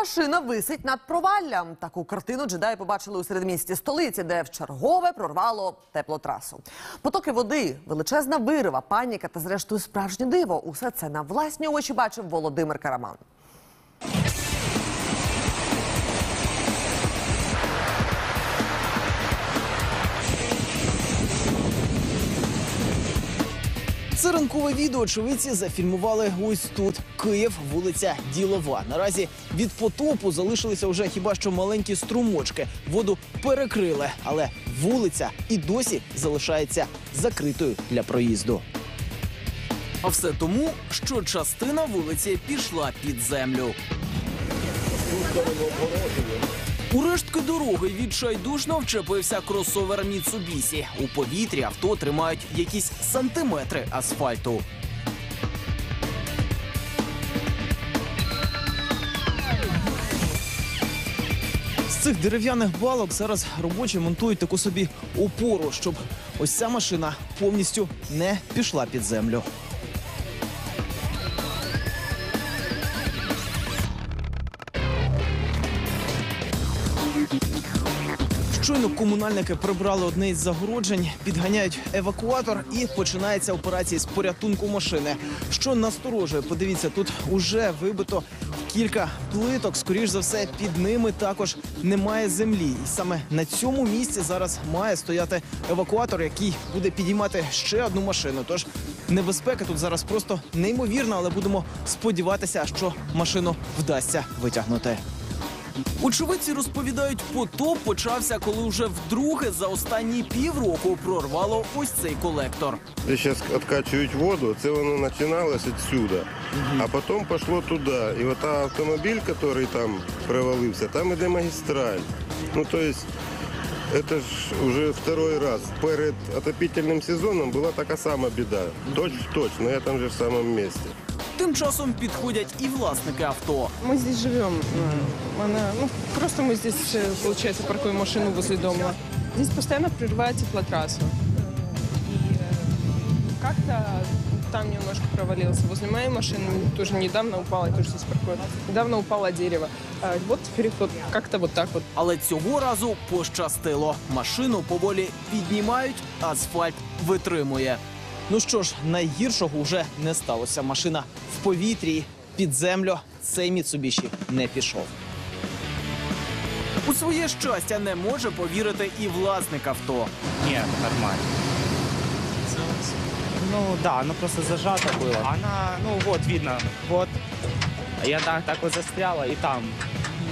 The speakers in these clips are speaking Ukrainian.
Машина висить над проваллям. Таку картину джедаї побачили у середмісті столиці, де в чергове прорвало теплотрасу. Потоки води, величезна вирива, паніка та, зрештою, справжнє диво. Усе це на власні очі бачив Володимир Караман. Це ранкове відео очевидці зафільмували ось тут. Київ, вулиця Ділова. Наразі від потопу залишилися вже хіба що маленькі струмочки. Воду перекрили, але вулиця і досі залишається закритою для проїзду. А все тому, що частина вулиці пішла під землю. У рештки дороги відчайдушно вчепився кросовер Міцубісі. У повітрі авто тримають якісь сантиметри асфальту. З цих дерев'яних балок зараз робочі монтують таку собі опору, щоб ось ця машина повністю не пішла під землю. Щойно комунальники прибрали одне із загороджень, підганяють евакуатор і починається операція з порятунку машини. Що насторожує, подивіться, тут уже вибито кілька плиток. Скоріш за все, під ними також немає землі. І саме на цьому місці зараз має стояти евакуатор, який буде підіймати ще одну машину. Тож небезпека тут зараз просто неймовірна, але будемо сподіватися, що машину вдасться витягнути. Очевидці розповідають, потоп почався, коли вже вдруге за останні півроку прорвало ось цей колектор. Зараз відкачують воду, це воно починалось відсюди, а потім пішло туди. І от автомобіль, який там провалився, там іде магістраль. Ну, то есть, это ж уже второй раз. Перед отопительним сезоном була така сама біда. Точь в на этом же самом месте. Тим часом підходять і власники авто. Мы здесь живем. э, Она, ну, просто мы здесь, э, получается, паркуем машину возле дома. Здесь постоянно прерывает теплотрассу. И э, как-то там немножко провалился. Возле моей машины тоже недавно упала, я тоже здесь паркую. Недавно упало дерево. А вот теперь вот как-то вот так вот. Але цього разу пощастило. Машину поволі піднімають, асфальт витримує. Ну що ж, найгіршого вже не сталося. Машина в повітрі під землю. Цей Міцубіші не пішов. У своє щастя не може повірити і власник авто. Нет, нормально. Ну да, оно просто зажато было. Она, ну вот, видно, вот. А Я так, так вот застряла и там.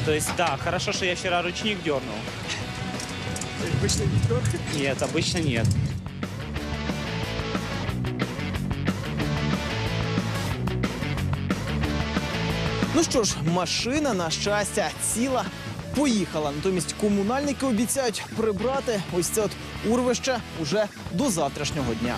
То есть, да, хорошо, что я вчера ручник дернул. Обычно не Нет, обычно нет. Ну що ж, машина, на щастя, ціла поїхала. Натомість комунальники обіцяють прибрати ось це от урвище уже до завтрашнього дня.